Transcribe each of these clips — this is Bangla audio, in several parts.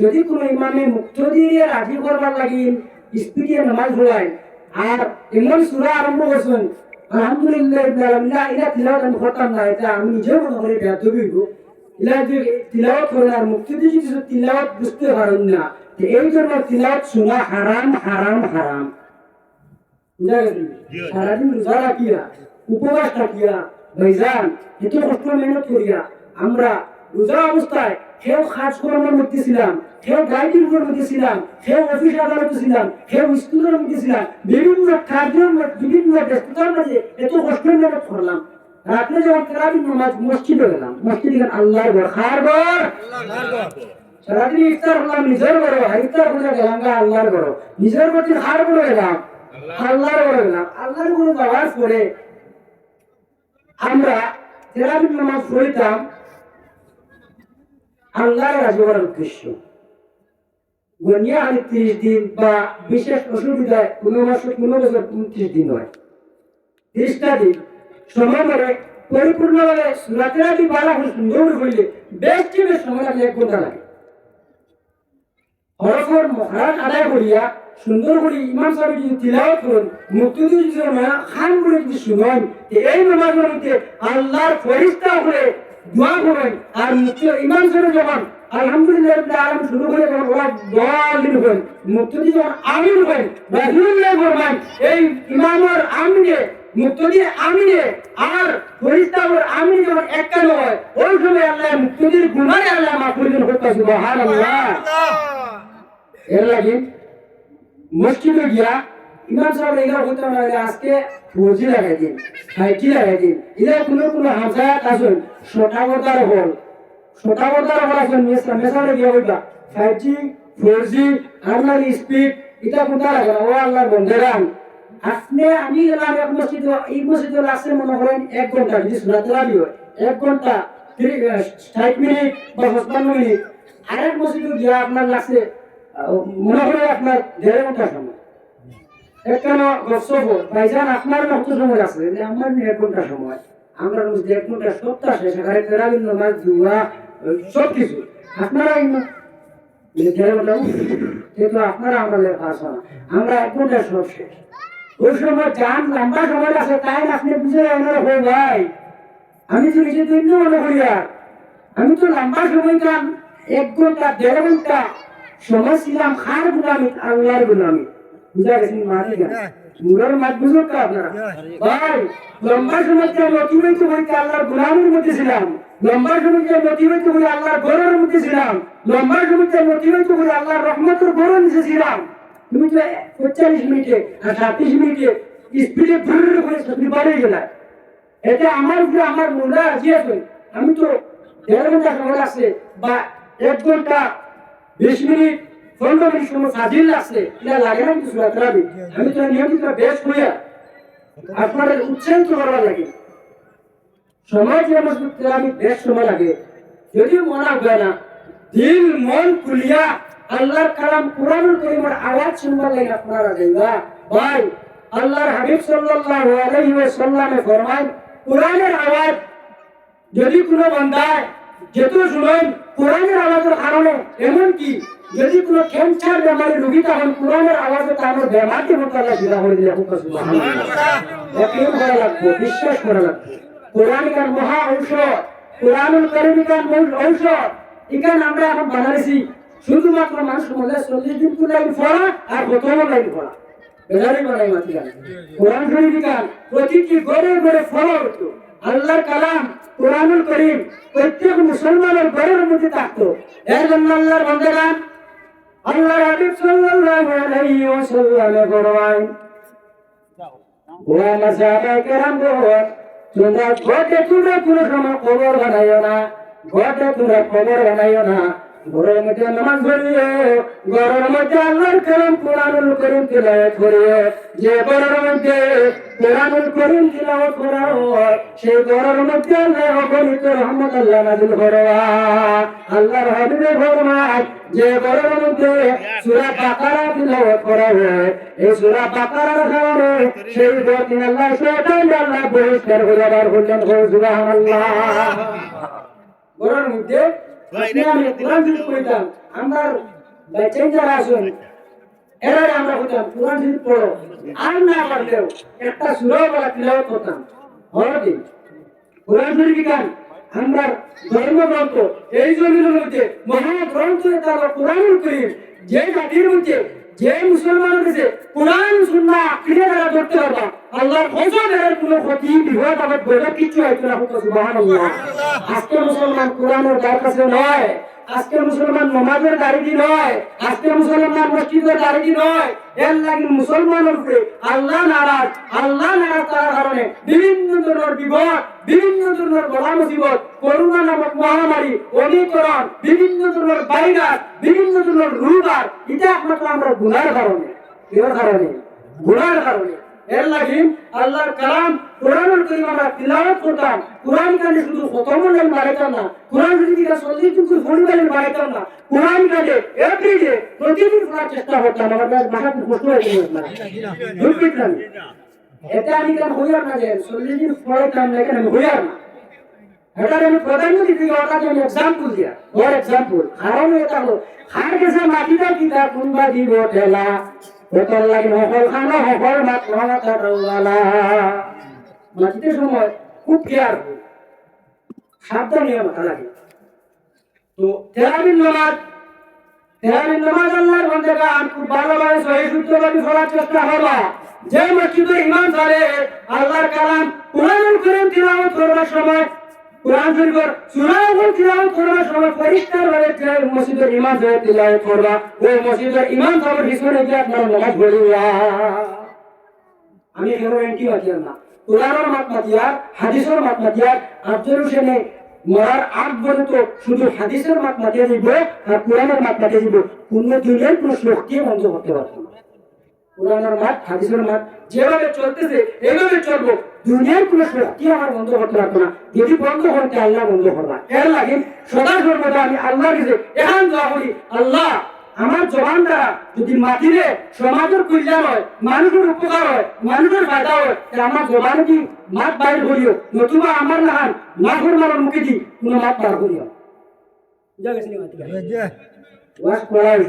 যদি কোনো ইমামে মুক্ত দিয়ে রাজি করবার লাগি স্পিডে নামাজ পড়ায় আর এমন সুরা আরম্ভ করছেন আলহামদুলিল্লাহ ইল্লা তিলাওয়াত আমি করতাম না এটা আমি নিজেও মনে করি বেয়াদবি হইব। ইলা যে তিলাওয়াত করেন আর মুক্তি যদি তিলাওয়াত বুঝতে পারেন না এই জন্য তিলাওয়াত শোনা হারাম হারাম হারাম। সারাদিন রোজা রাখিয়া উপবাস থাকিয়া ভাইজান এত কষ্ট মেহনত করিয়া আমরা রোজা অবস্থায় কেউ কাজ কর্মের মধ্যে ছিলাম কেউ গাইডির মধ্যে ছিলাম কেউ অফিস আদালতে ছিলাম কেউ স্কুলের মধ্যে ছিলাম বিভিন্ন মধ্যে বিভিন্ন ব্যস্ততার মাঝে এত কষ্ট মেহনত করলাম রাত্রে যখন তেরাবিন নামাজ, মসজিদে গেলাম। মসজিদে গেলাম আল্লাহর ঘর, খার ঘর। সারাদিন ইফতার হলাম নিজের ঘরে। ইফতার করে গেলাম গা আল্লাহর ঘর। নিজের প্রতি হার করে গেলাম। আল্লাহর ঘরে গেলাম। আল্লাহর ঘরে যাওয়ার পরে আমরা তেরাবিন নামাজ পড়িতাম। আল্লাহর রাজি করার উদ্দেশ্য। গনিয়া ত্রিশ দিন বা বিশেষ অসুবিধায় মাসে বছর উনত্রিশ দিন হয় ত্রিশটা দিন সময় ধরে পরিপূর্ণভাবে রাতে রাতি বালা হলে সুন্দর হইলে বেশ বেশ সময় লাগে এক ঘণ্টা লাগে। হরফর মহারাজ আদায় করিয়া সুন্দর করে ইমাম সাহেব যদি তিলাওয়াত করেন মুক্তি যদি না খান করে যদি শুনেন এই নামাজের মধ্যে আল্লাহর ফরিস্তা করে দোয়া করেন আর মুক্তি ইমাম সাহেব যখন আলহামদুলিল্লাহ আলামিন শুরু করে যখন ওরা দলিল হন মুক্তি যখন আমিন হন রাহিমুল্লাহ ফরমান এই ইমামের আমিনে মুক্তি আমিনে আর ফরিস্তার আমিন যখন একটা হয়, ওই সময় আল্লাহ মুক্তির গুণায় আল্লাহ মাফ করে দেন হত্যা সুবহানাল্লাহ। এর লাগে মসজিদে আজকে ফৌজি লাগাই দিন ফাইটি লাগাই দিন এটা কোনো কোনো হামসায়াত আসুন শতাবতার হল। শতাবতার হল আসুন মেসারে গিয়া বলবা ফাইটি ফোরজি আপনার স্পিড এটা কোনটা লাগে? ও আল্লাহর বন্ধেরান আপনি আমি গেলাম এক মসজিদ এই মসজিদে আসলে মনে করেন এক ঘণ্টা যদি এক ঘণ্টা ষাট মিনিট বা পঁচপান্ন মিনিট। আরেক মসজিদে গিয়া আপনার লাগছে মনে হয় আপনার দেড় ঘণ্টা সময়। আমার এক ঘণ্টা সব শেষ। ওই সময় যান লম্বা সময় আছে, তাই আপনি বুঝে ভাই, আমি তো নিজে তৈরি মনে করি আর। আমি তো লম্বা সময় যান, এক ঘণ্টা, দেড় ঘণ্টা সময় ছিলাম খার গুলামি, আল্লাহর গুলামি। মুরার বুঝো তো আপনারা ভাই লম্বা সময় যে অতিবাহিত হইতে আল্লাহর গুলামের মধ্যে ছিলাম লম্বা সময় যে অতিবাহিত হয়ে আল্লাহর গরের লম্বা সময় অতিবাহিত হয়ে আল্লাহর রহমতের গরের নিচে ছিলাম মিনিটে আর সাতত্রিশ মিনিটে স্পিডে ভুর করে গেলা এটা আমার উপরে আমার মনরা আজি আছে আমি তো দেড় ঘণ্টা লাগছে, বা এক ঘণ্টা বিশ মিনিট মিনিট সময় সাজিল লাগছে এটা লাগে না কিছু রাত্রাবি আমি তো নিয়মিত বেশ হইয়া আপনার উৎসাহিত করার লাগে। সময় যে আমার আমি বেশ সময় লাগে। যদিও মনে হয় না, দিল মন খুলিয়া আল্লাহর কালাম কোরআনুল করিমের আওয়াজ শুনবার লাগে আপনারা যাইবা। ভাই, আল্লাহর হাবিব সাল্লাল্লাহু আলাইহি ওয়াসাল্লামে ফরমান কোরআনের আওয়াজ যদি কোনো বান্দায় যেত শুনেন কোরআনের আওয়াজের কারণে এমন কি যদি কোনো ক্যান্সার বেমারি রোগী তখন কোরআনের আওয়াজে তার বেমারকে আল্লাহ সিধা করে করা লাগবে, বিশ্বাস করা লাগবে। কোরআন কার মহা ঔষধ, কোরআনুল কারিম কার মূল ঔষধ। এখানে আমরা এখন বানাইছি, শুধুমাত্র মানুষের মধ্যে চল্লিশ দিন করে লাইন পড়া আর প্রথম লাইন পড়া। বেজারি বানাই মাতি কোরআন শরীফ গান প্রতিটি ঘরে ঘরে ফলো আল্লাহর কালাম কোরআনুল করিম প্রত্যেক মুসলমানের ঘরের মধ্যে থাকতো। এর জন্য আল্লাহর বন্ধেরা আল্লাহর হাবিব সাল্লাল্লাহু আলাইহি ওয়াসাল্লামে ফরমায় ও আমার কেরাম গো তোমরা ঘটে তোমরা কোনো সময় কবর বানাইও না, ঘটে তোমরা কবর বানাইও না। ঘরের মধ্যে নামাজ পড়িও ঘরের মধ্যে আল্লাহর কালাম কোরআনুল করিম তিলাওয়াত করিও যে ঘরের মধ্যে কোরআনুল করিম তিলাওয়াত করা হয়, সেই ঘরের মধ্যে আল্লাহ অগণিত রহমত আল্লাহ নাজিল করবা আল্লাহর হাবিবে ফরমায়, যে ঘরের মধ্যে সূরা বাকারা তিলাওয়াত করা হয়, এই সূরা বাকারার কারণে সেই ঘর দিন আল্লাহ শয়তান আল্লাহ বহিষ্কার করে বার করলেন সুবহানাল্লাহ। ঘরের মধ্যে আমি কোরআন শরীফ পড়িতাম আমরা বাচ্চাই যারা আসুন এরাই আমরা হইতাম কোরআন শরীফ পড়ো। আর না পারলেও একটা সুরাও বলা তিলাওয়াত করতাম। হরদি কোরআন শরীফ গান আমরা ধর্মগ্রন্থ এই জমির মধ্যে মহাগ্রন্থ তারা কোরআন করিম। যে জাতির মধ্যে যে মুসলমানের কাছে কোরআন সুন্নাহ আকিদা দ্বারা ধরতে পারবা আল্লাহর কসম এর কোনো ক্ষতি, বিপদ আবার গজব কিচ্ছু হইতো না সুবহানাল্লাহ। আজকে মুসলমান কাছে নয় আজকে মুসলমান নমাজের দাঁড়িয়ে নয় আজকে মুসলমান মসজিদের দাঁড়িয়ে নয় এর লাগে মুসলমানের উপরে আল্লাহ নারাজ আল্লাহ নারাজ তার কারণে বিভিন্ন ধরনের বিপদ, বিভিন্ন ধরনের বড় মুসিবত, করোনা নামক মহামারী অনিকরণ বিভিন্ন ধরনের ভাইরাস, বিভিন্ন ধরনের রোগ আর এটা একমাত্র আমরা গুনার কারণে এর কারণে, গুনার কারণে। এর লাগি আল্লাহর কালাম, কোরআনুল কারীম আমরা তিলাওয়াত করতাম। কোরআন কানে শুধু খতম লাইন বাড়াইতাম না। কোরআন যদি কিনা দিন করে ফোন লাইন বাড়াইতাম না। কোরআন কানে এভরিডে প্রতিদিন পড়ার চেষ্টা করতাম। আমার মাথা কষ্ট হয়ে গেল আপনারা দুঃখিত না। এটা আমি কেন হইয়ার না যে চল্লিশ দিন পড়াইতাম না আমি হইয়ার না। এটার আমি প্রাধান্য দিতে ওটাকে আমি এক্সাম্পল ওটার লাগে সকল খানা সকল মাত রওয়ালা মাটিতে সময় খুব কেয়ার সাবধানীয় মাথা লাগে তো আল্লাহর বন্দেগান খুব ভালোভাবে সহি চেষ্টা হবা যে মসজিদে ইমাম সারে আল্লাহর কালাম কোরআনুল কারীম তিলাওয়াত করবার সময় কোরআন শরীফের সূরাগুলো তিলাওয়াত করবার সময় পরিষ্কার ভাবে যে মসজিদের ইমাম সাহেব তিলাওয়াত করবা। ওই মসজিদের ইমাম সাহেবের পিছনে গিয়ে আপনারা নামাজ পড়িবা আমি এখানে এন্টি মাতিয়ার না। কোরআনের মাত মাতিয়ার হাদিসের মাত মাতিয়ার আফজল হোসেনে মরার আগ পর্যন্ত শুধু হাদিসের মাত মাতিয়া দিব আর কোরআনের মাত মাতিয়া দিব। কোন দুনিয়ার কোন বন্ধ করতে পারতো না কোরআনের মাত হাদিসের মাত যেভাবে চলতেছে এইভাবে চলবো। দুনিয়ার কোন শক্তি আমার বন্ধ করতে পারতো না? যদি বন্ধ করতে আল্লাহ বন্ধ করবা। এর লাগে সদা সর্বদা আমি আল্লাহর কাছে এখান দোয়া করি আল্লাহ আমার জবান দ্বারা যদি মাটিরে সমাজের কল্যাণ হয় মানুষের উপকার হয় মানুষের ফায়দা হয় আমার জবান কি মাত বাইর করিও? নতুবা আমার নাহান না ফরমানোর মুখে দি কোনো মাত বার করিও? বুঝা গেছে পড়া হয়ে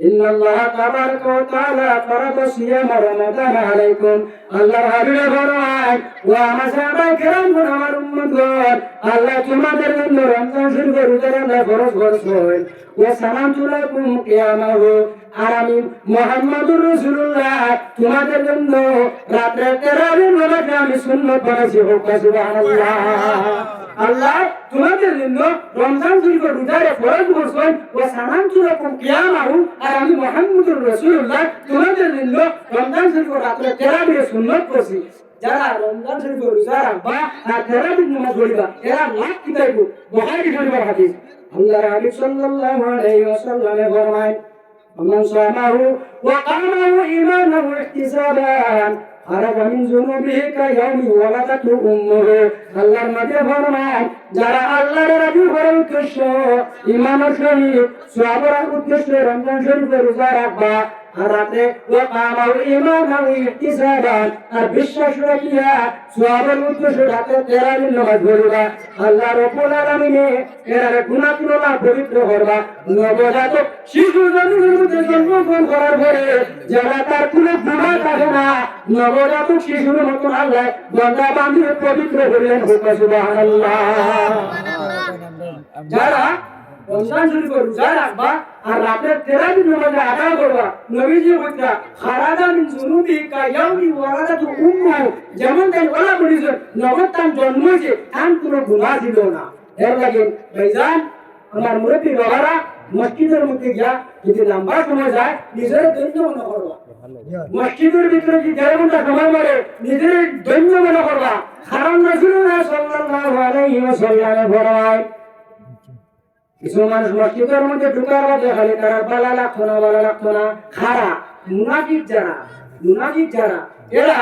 إن الله تبارك وتعالى فرض صيام رمضان عليكم الله হাবিবে ফরমান ও আমার সাহাবায়ে কেরাম গুণ আমার উম্মতগণ আল্লাহ তোমাদের জন্য রমজান শরীফের রোজা রাখা ফরজ করেছেন ও সালাম তুলাকুম কিয়ামাহু আর আমি মোহাম্মদুর রাসূলুল্লাহ তোমাদের জন্য রাত্রে তেরাবিন নামাজে আমি সুন্নত করেছি হোক সুবহানাল্লাহ আল্লাহ তোমাদের জন্য রমজান শরীফের রোজারে ফরজ করছেন ও সালাম তুলাকুম কিয়ামাহু আর আমি মোহাম্মদুর রাসূলুল্লাহ তোমাদের জন্য রমজান শরীফের রাত্রে তেরাবিন সুন্নত করছি যারা রমজান শরীফের রোজা রাখবা আর তেরাবিন নামাজ পড়িবা এরা লাভ কি পাইব বুখারী শরীফের হাদিস আল্লাহর হাবিব সাল্লাল্লাহু আলাইহি ওয়াসাল্লামে ফরমায় ومن صامه وقامه إيمانا واحتسابا আল্লাহর মাঝে ভরমান যারা আল্লাহর রাজি হওয়ার উদ্দেশ্য ইমান শরীফ সবরা উদ্দেশ্যে রমজান শরীফে রোজা রাখবা। রাতে ও কামাও ইমানাও ইহতিসাবান আর বিশ্বাস রাখিয়া সবর উদ্দেশ্য রাতে তেরা দিন নামাজ পড়িবা। আল্লাহ রব্বুল আলামিনে এরা গুনাহ তুলনা পবিত্র করবা। নবজাতক শিশু জন্মের মধ্যে জন্মগ্রহণ করার পরে যারা তার কোনো গুনাহ থাকে না নবজাতক শিশুর মতন আল্লাহ গঙ্গা বান্ধবে পবিত্র করলেন হুক সুবহানাল্লাহ। যারা আমার মুরব্বী বাবারা মসজিদের মধ্যে গিয়া যদি লম্বা সময় যায়, নিজের দৈন্য মনে করবা। মসজিদের ভিতরে যদি দেড় ঘণ্টা সময় মারে, নিজের দৈন্য মনে করবা। কারণ রাসূলুল্লাহ সাল্লাল্লাহু আলাইহি ওয়াসাল্লামে ফরমায় কিছু মানুষ মসজিদের মধ্যে ঢুকার বাদে খালি তারা বালা লাগতো না, বালা লাগতো না। খারা, মুনাফিক যারা মুনাফিক যারা, এরা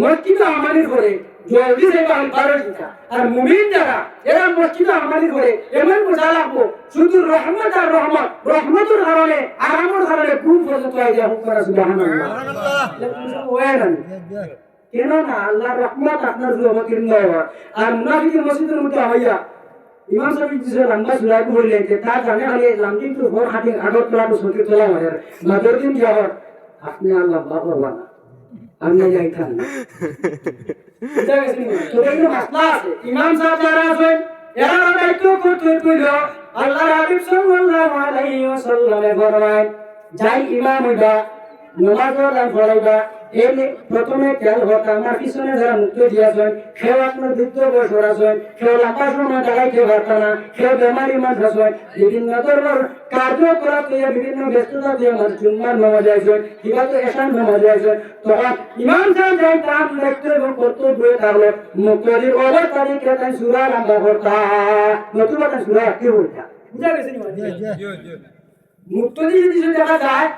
মসজিদে আমানি করে জলদি পারো দিতা আর মুমিন যারা, এরা মসজিদ আমাদের করে এমন বোঝা লাগবো, শুধু রহমত আর রহমত, রহমতের আরামের ঘুম পর্যন্ত আই যা হুক করা সুবহানাল্লাহ। কেন না আল্লাহ রহমত আপনার জগতের নয় আর মুনাফিকের মসজিদের মধ্যে হইয়া ইমাম সাহেব যে লম্বা সুরাগ বললেন যে তা জানে খালি লামদিন তো ঘর হাতে আগর তোলা তো সত্যি তোলা হয় মাদর দিন যাওয়ার আপনি আল্লাহ বাবা না। আমি যাই খান বুঝা গেছে নি? ইমাম সাহেব যারা আছেন এরা দায়িত্ব করতে কইল আল্লাহ হাবিব সাল্লাল্লাহু আলাইহি ওয়াসাল্লামে ফরমায় যাই ইমাম হইবা নামাজ পড়াইবা এমনি প্রথমে খেয়াল হতো আমার পিছনে যারা মুক্ত দিয়াছেন সেও আপনার যুদ্ধ বছর আছেন সেও লম্বা সময় দাঁড়াইতে পারত না সেও বেমারি মানুষ আছেন বিভিন্ন ধরনের কার্য করা তুই বিভিন্ন ব্যস্ততা তুই আমার জুম্মার নামাজ আইছেন কিবা তো এসান নামাজ আইছেন তখন ইমাম সাহেব যাই তার দেখতে এবং কর্তব্য হয়ে থাকল মুক্তদির অবর তারিখে তাই সুরা লম্বা করতা নতুবা তাই সুরা কি বলতা বুঝা গেছে নি মুক্তদি যদি দেখা যায়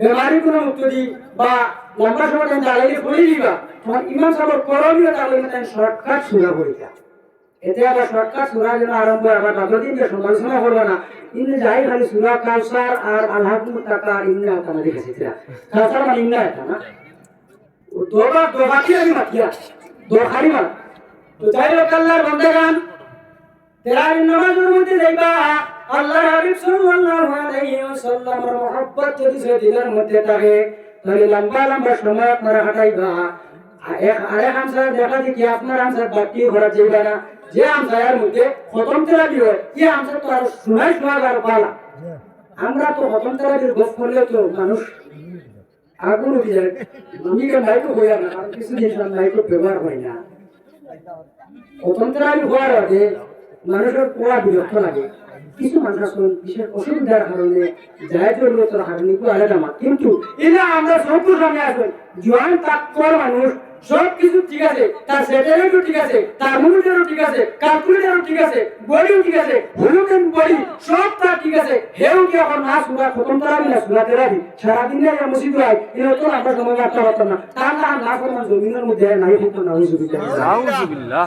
বেমারি কোনো মুক্তদি বা লম্বা সময় টাইম দাঁড়াইলে পড়ে দিবা, তোমার ইমাম সাহেব করণীয় তাহলে তাই শর্টকাট সুরা পড়িতা এতে আবার শর্টকাট সুরা যেন আরম্ভ আবার ততদিন যে সমালোচনা করব না। কিন্তু যাই খালি সুরা কাউসার আর আল্লাহমুর টাকা ইন্না এটা আমাদের কাছে কাউসার মানে ইন্না এটা না? দোবা দোবাকি আমি মাতিয়া দোখারি মাত তো যাই হোক, আল্লাহর বন্দেগান তেরাই নামাজের মধ্যে দেখবা আল্লাহ হাবিব সাল্লাল্লাহু আলাইহি ওয়াসাল্লামের মহব্বত যদি দিলের মধ্যে থাকে, তাহলে লম্বা লম্বা সময় আপনারা হাঁটাইবা। আরে হামসার দেখা দেখি আপনার হামসার বাকি ঘোরা যাইবা না, যে হামসার মধ্যে খতম তেরা দিও ই হামসার তো আর শোনাই শোনা আর পালা আমরা তো খতম দিয়ে গোপ করলে তো মানুষ আগুন উঠে যায়। আমি কেন নাইকো হইয়া না, কারণ কিছু জিনিস নাইকো ব্যবহার হয় না। স্বতন্ত্র আমি হওয়ার আগে মানুষের পড়া বিরক্ত লাগে। কিছু মানুষ বিশেষ অসুবিধার কারণে যায় জরুরতের কারণে একটু আলাদা মা কিন্তু এরা আমরা সব সামনে আসবেন জোয়ান তাৎপর মানুষ সব কিছু ঠিক আছে। তার স্যাটেলাইটও ঠিক আছে। তার মুভিটারও ঠিক আছে। ক্যালকুলেটারও ঠিক আছে। বডিও ঠিক আছে। হলুদেন বডি, সব তার ঠিক আছে। হেউ কি এখন না সুরা খতম তারাবি না সুরা তেরাবি সারাদিন এরা মসজিদ হয় এরা তো আমরা সময় বার্তা পারতাম না। তার না না করলাম জমিনের মধ্যে নাই হতো না নাউজুবিল্লাহ।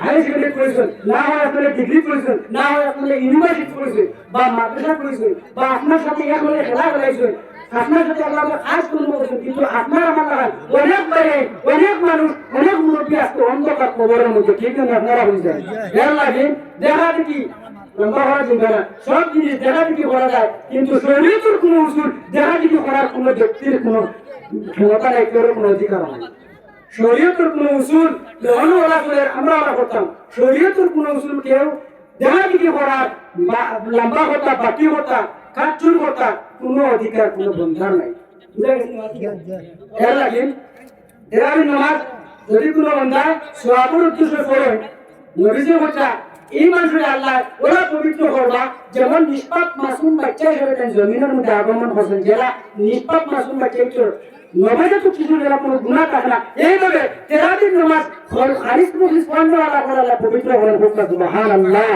হাই সেকেন্ডারি পড়েছেন না হয় আপনারা ডিগ্রি পড়েছেন না হয় আপনারা ইউনিভার্সিটি পড়েছেন বা মাদ্রাসা পড়েছেন বা আপনার সাথে এক হলে খেলা খেলাইছেন সব জিনিস দেখা দেখি করা যায়? কিন্তু শরীরের কোনো উসুল দেখা দেখি করার কোনো ব্যক্তির কোনো ক্ষমতা নাই কোনো অধিকার নাই। শরীয়তের কোন উসুল যখন ওরা করে আমরা ওরা করতাম। শরীয়তের কোন উসুল কেউ দেখা দেখি করার লম্বা করতা, বাকি করতা কাটচুর করতা, কোনো অধিকার, কোনো বন্ধার নাই। এর যদি বন্ধা সোয়াবুর উদ্দেশ্যে পড়ে নবীজি এই মানুষের আল্লাহ ওরা পবিত্র করবা, যেমন নিষ্পাপ মাসুম বাচ্চা হিসেবে জমিনের মধ্যে আগমন করছেন, যারা নিষ্পাপ মাসুম বাচ্চা নমাজে তো কিছু যারা কোনো গুণা থাকে না। এইভাবে তেরা দিন নামাজ খারিজ মুখলিস পণ্য আল্লাহ পবিত্র করেন সুবহানাল্লাহ।